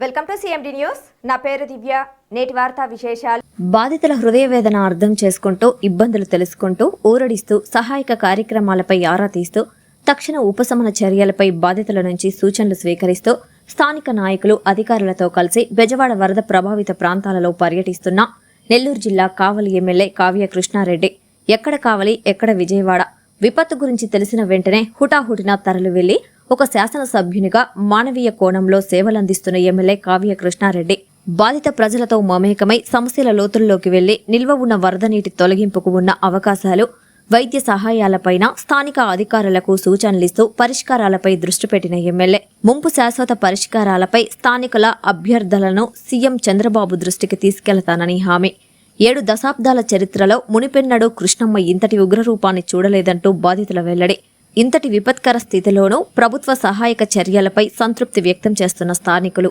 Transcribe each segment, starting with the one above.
Welcome to CMD news నా పేరు దివ్య. నేటి వార్తా విశేషాలు. బాధితుల హృదయ వేదన అర్థం చేసుకుంటూ ఇబ్బందులు తెలుసుకుంటూ ఊరడిస్తూ సహాయక కార్యక్రమాలపై ఆరా తీస్తూ తక్షణ ఉపశమన చర్యలపై బాధితుల నుంచి సూచనలు స్వీకరిస్తూ స్థానిక నాయకులు అధికారులతో కలిసి బెజవాడ వరద ప్రభావిత ప్రాంతాలలో పర్యటిస్తున్న నెల్లూరు జిల్లా కావలి ఎమ్మెల్యే కావ్య కృష్ణారెడ్డి. ఎక్కడ కావలి ఎక్కడ విజయవాడ? విపత్తు గురించి తెలిసిన వెంటనే హుటాహుటిన తరలి వెళ్ళి ఒక శాసనసభ్యునిగా మానవీయ కోణంలో సేవలందిస్తున్న ఎమ్మెల్యే కావ్య కృష్ణారెడ్డి. బాధిత ప్రజలతో మమేకమై సమస్యల లోతుల్లోకి వెళ్ళి నిల్వ ఉన్న వరద నీటి తొలగింపుకు ఉన్న అవకాశాలు వైద్య సహాయాలపైన స్థానిక అధికారులకు సూచనలిస్తూ పరిష్కారాలపై దృష్టి పెట్టిన ఎమ్మెల్యే ముంపు శాశ్వత పరిష్కారాలపై స్థానికుల అభ్యర్థులను సీఎం చంద్రబాబు దృష్టికి తీసుకెళతానని హామీ. ఏడు దశాబ్దాల చరిత్రలో మునిపెన్నడూ కృష్ణమ్మ ఇంతటి ఉగ్రరూపాన్ని చూడలేదంటూ బాధితుల వెల్లడి. ఇంతటి విపత్కర స్థితిలోనూ ప్రభుత్వ సహాయక చర్యలపై సంతృప్తి వ్యక్తం చేస్తున్న స్థానికులు.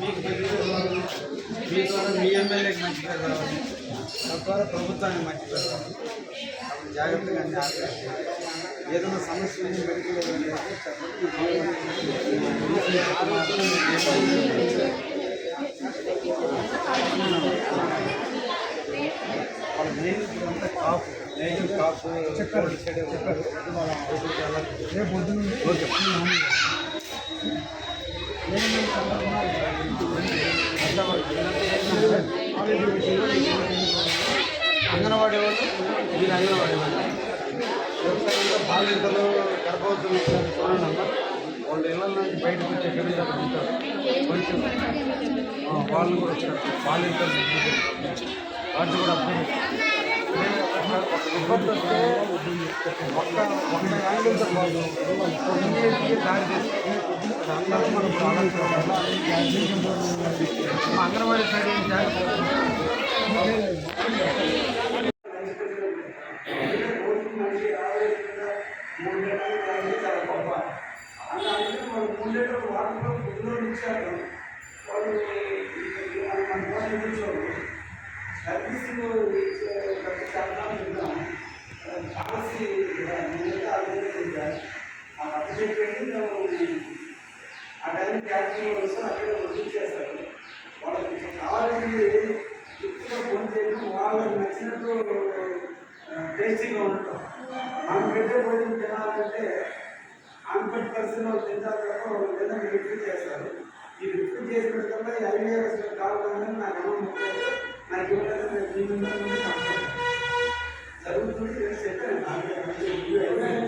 మీకు మీ ద్వారా మీ ఎమ్మెల్యేకి మంచి పేరు రావాలి తద్వారా ప్రభుత్వానికి మంచి పేరు రావాలి అప్పుడు జాగ్రత్తగా అన్ని ఆపేసి ఏదైనా సమస్య ఉంది మెడికల్ ఏదైనా అయితే చెప్పండి వాళ్ళ మెయిన్ ఇప్పుడు అంతా కాపు మెయిన్ కాపు చెప్పారు చెప్పారు రేపు పొద్దున్న ఓకే అంగన్వాడీ వాళ్ళు మీరు అంగన్వాడీ వాళ్ళు. వ్యవసాయంలో బాలింతలు గర్భవతులు చూడండి అమ్మ. వాళ్ళు ఇళ్ళ నుంచి బయటకు వచ్చే గడి కొంచెం వాళ్ళు కూడా వచ్చారు. బాలింతలు వాటిని కూడా అప్పుడు ఒక విపత్తు వస్తే ఒక్క ఒక్క యాంగిల్తో వాళ్ళు ఇమీడియట్గా దారి చేసి అందరూ మనం ఇప్పుడు అంగన్వాడీ సైడ్ ఏం టైం క్యాన్సిల్ వస్తే అక్కడ రుజువు చేస్తారు వాళ్ళకి కావాలని ఫోన్ చేయడం వాళ్ళకి నచ్చినట్టు టేస్టీగా ఉండటం మనం పెట్టే భోజనం తినాలంటే అన్ఫిట్ పర్సన్ తింటారు తప్ప వాళ్ళు తినక చేస్తారు ఈ రిపీట్ చేసిన కల్లా ఈ కావాలని నాకు అమ్మ నాకు ఇవ్వలేదు జరుగుతుంది చెప్పాను